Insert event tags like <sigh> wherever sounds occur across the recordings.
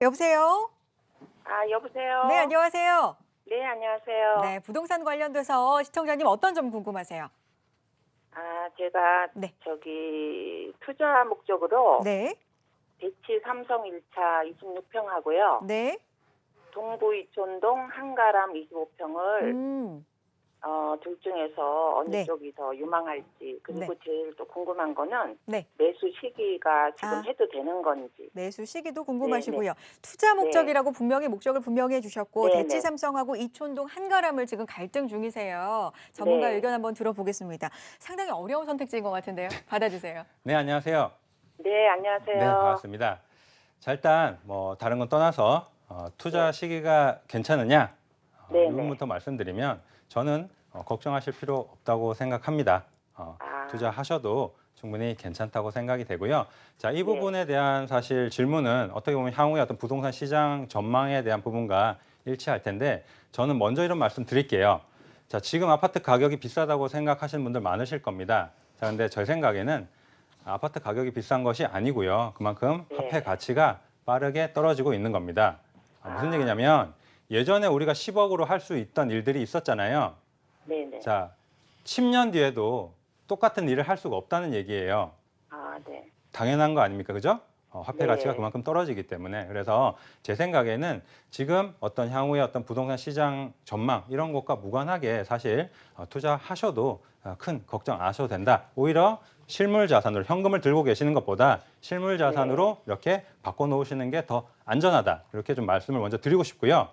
여보세요? 아, 여보세요? 네, 안녕하세요. 네, 안녕하세요. 네, 부동산 관련돼서 시청자님 어떤 점 궁금하세요? 아, 제가 네. 저기 투자 목적으로 네, 대치 삼성 1차 26평 하고요. 네. 동부 이촌동 한가람 25평을 음, 어, 둘 중에서 어느 네. 쪽이 더 유망할지 그리고 네. 제일 또 궁금한 거는 네. 매수 시기가 지금 아. 해도 되는 건지. 매수 시기도 궁금하시고요. 투자 목적이라고 분명히 목적을 분명히 해주셨고 네, 대치 네. 삼성하고 이촌동 한가람을 지금 갈등 중이세요. 전문가 네. 의견 한번 들어보겠습니다. 상당히 어려운 선택지인 것 같은데요. 받아주세요. 네, 안녕하세요. 네, 안녕하세요. 네, 반갑습니다. 자, 일단 뭐 다른 건 떠나서 어, 투자 네. 시기가 괜찮으냐? 어, 네, 이 부분부터 말씀드리면 저는 어, 걱정하실 필요 없다고 생각합니다. 어, 아. 투자하셔도 충분히 괜찮다고 생각이 되고요. 자, 이 네. 부분에 대한 사실 질문은 어떻게 보면 향후의 어떤 부동산 시장 전망에 대한 부분과 일치할 텐데 저는 먼저 이런 말씀 드릴게요. 자, 지금 아파트 가격이 비싸다고 생각하시는 분들 많으실 겁니다. 자, 근데 제 생각에는 아파트 가격이 비싼 것이 아니고요. 그만큼 네. 화폐 가치가 빠르게 떨어지고 있는 겁니다. 아, 무슨 아. 얘기냐면 예전에 우리가 10억으로 할 수 있던 일들이 있었잖아요. 네, 네. 자, 10년 뒤에도 똑같은 일을 할 수가 없다는 얘기예요. 아, 네. 당연한 거 아닙니까? 그죠? 어, 화폐 네. 가치가 그만큼 떨어지기 때문에 그래서 제 생각에는 지금 어떤 향후의 어떤 부동산 시장 전망 이런 것과 무관하게 사실 어, 투자하셔도 어, 큰 걱정 안 하셔도 된다. 오히려 실물 자산으로 현금을 들고 계시는 것보다 실물 자산으로 이렇게 바꿔 놓으시는 게 더 안전하다. 이렇게 좀 말씀을 먼저 드리고 싶고요.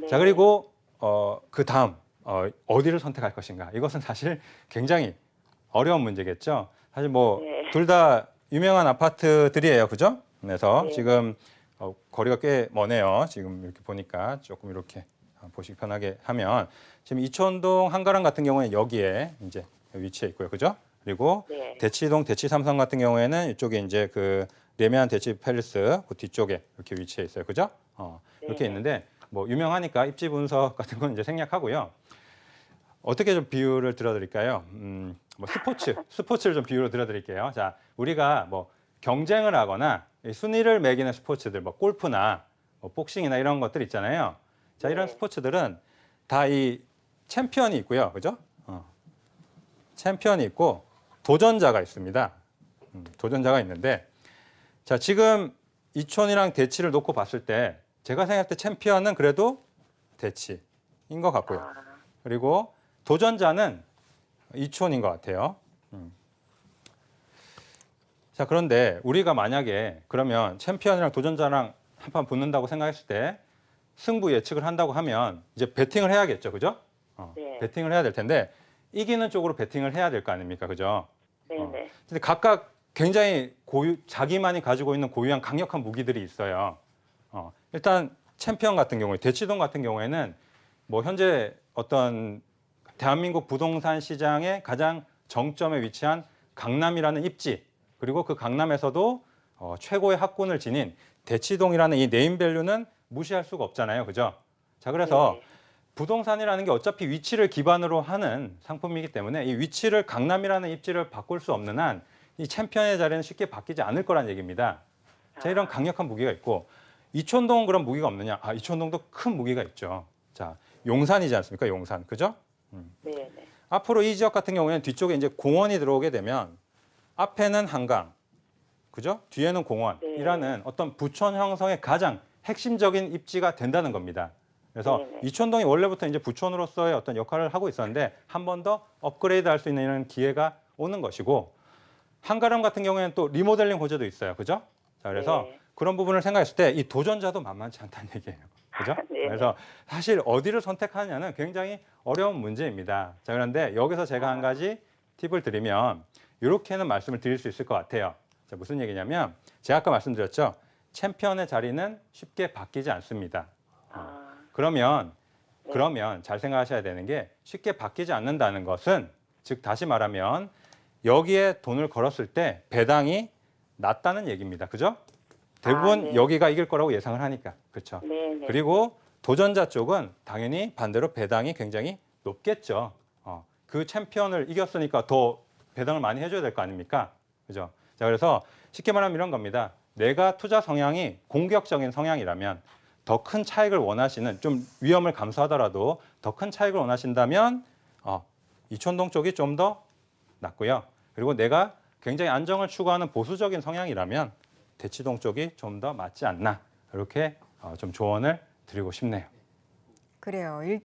네. 자 그리고 어, 그 다음 어, 어디를 선택할 것인가 이것은 사실 굉장히 어려운 문제겠죠. 사실 뭐 네. 둘다 유명한 아파트들이에요, 그죠? 그래서 네. 지금 어, 거리가 꽤 머네요. 지금 이렇게 보니까 조금 이렇게 어, 보시기 편하게 하면 지금 이촌동 한가람 같은 경우에 여기에 이제 위치해 있고요, 그죠? 그리고 네. 대치동 대치 삼성 같은 경우에는 이쪽에 이제 그 레미안 대치 팰리스 그 뒤쪽에 이렇게 위치해 있어요, 그죠? 어, 이렇게 네. 있는데 뭐 유명하니까 입지 분석 같은 건 이제 생략하고요. 어떻게 좀 비유를 들어드릴까요? 음, 뭐 스포츠, 스포츠를 좀 비유로 들어드릴게요. 자, 우리가 뭐 경쟁을 하거나 이 순위를 매기는 스포츠들, 뭐 골프나 뭐 복싱이나 이런 것들 있잖아요. 자, 이런 네. 스포츠들은 다 이 챔피언이 있고요, 그죠? 어. 챔피언이 있고 도전자가 있습니다. 음, 도전자가 있는데, 자, 지금 이촌이랑 대치를 놓고 봤을 때 제가 생각할 때 챔피언은 그래도 대치인 것 같고요. 아, 그리고 도전자는 이촌인 것 같아요. 음. 자 그런데 우리가 만약에 그러면 챔피언이랑 도전자랑 한 판 붙는다고 생각했을 때 승부 예측을 한다고 하면 이제 베팅을 해야겠죠, 그죠? 어, 네. 베팅을 해야 될 텐데 이기는 쪽으로 베팅을 해야 될 거 아닙니까, 그죠? 네, 어. 네. 근데 각각 굉장히 고유 자기만이 가지고 있는 고유한 강력한 무기들이 있어요. 어, 일단 챔피언 같은 경우에 대치동 같은 경우에는 뭐 현재 어떤 대한민국 부동산 시장의 가장 정점에 위치한 강남이라는 입지 그리고 그 강남에서도 어, 최고의 학군을 지닌 대치동이라는 이 네임밸류는 무시할 수가 없잖아요, 그죠? 자 그래서 네. 부동산이라는 게 어차피 위치를 기반으로 하는 상품이기 때문에 이 위치를 강남이라는 입지를 바꿀 수 없는 한 이 챔피언의 자리는 쉽게 바뀌지 않을 거란 얘기입니다. 자, 이런 아. 강력한 무기가 있고 이촌동은 그런 무기가 없느냐? 아, 이촌동도 큰 무기가 있죠. 자, 용산이지 않습니까? 용산. 그죠? 네, 네. 앞으로 이 지역 같은 경우에는 뒤쪽에 이제 공원이 들어오게 되면 앞에는 한강, 그죠? 뒤에는 공원이라는 어떤 부촌 형성의 가장 핵심적인 입지가 된다는 겁니다. 그래서 네네. 이촌동이 원래부터 이제 부촌으로서의 어떤 역할을 하고 있었는데 한 번 더 업그레이드 할 수 있는 이런 기회가 오는 것이고 한가람 같은 경우에는 또 리모델링 호재도 있어요. 그죠? 자, 그래서 네. 그런 부분을 생각했을 때 이 도전자도 만만치 않다는 <laughs> 얘기예요. 그죠? <laughs> 네. 그래서 사실 어디를 선택하냐는 굉장히 어려운 문제입니다. 자, 그런데 여기서 제가 한 가지 팁을 드리면 이렇게는 말씀을 드릴 수 있을 것 같아요. 자, 무슨 얘기냐면 제가 아까 말씀드렸죠. 챔피언의 자리는 쉽게 바뀌지 않습니다. 아, 그러면 네. 그러면 잘 생각하셔야 되는 게 쉽게 바뀌지 않는다는 것은 즉 다시 말하면 여기에 돈을 걸었을 때 배당이 낮다는 얘기입니다. 그죠? 대부분 아, 네. 여기가 이길 거라고 예상을 하니까. 그렇죠? 네, 네. 그리고 도전자 쪽은 당연히 반대로 배당이 굉장히 높겠죠. 어, 그 챔피언을 이겼으니까 더 배당을 많이 해줘야 될 거 아닙니까? 그죠? 자, 그래서 쉽게 말하면 이런 겁니다. 내가 투자 성향이 공격적인 성향이라면 더 큰 차익을 원하시는 좀 위험을 감수하더라도 더 큰 차익을 원하신다면 어, 이촌동 쪽이 좀 더 낫고요. 그리고 내가 굉장히 안정을 추구하는 보수적인 성향이라면 대치동 쪽이 좀 더 맞지 않나 이렇게 어, 좀 조언을 드리고 싶네요. 그래요. 일...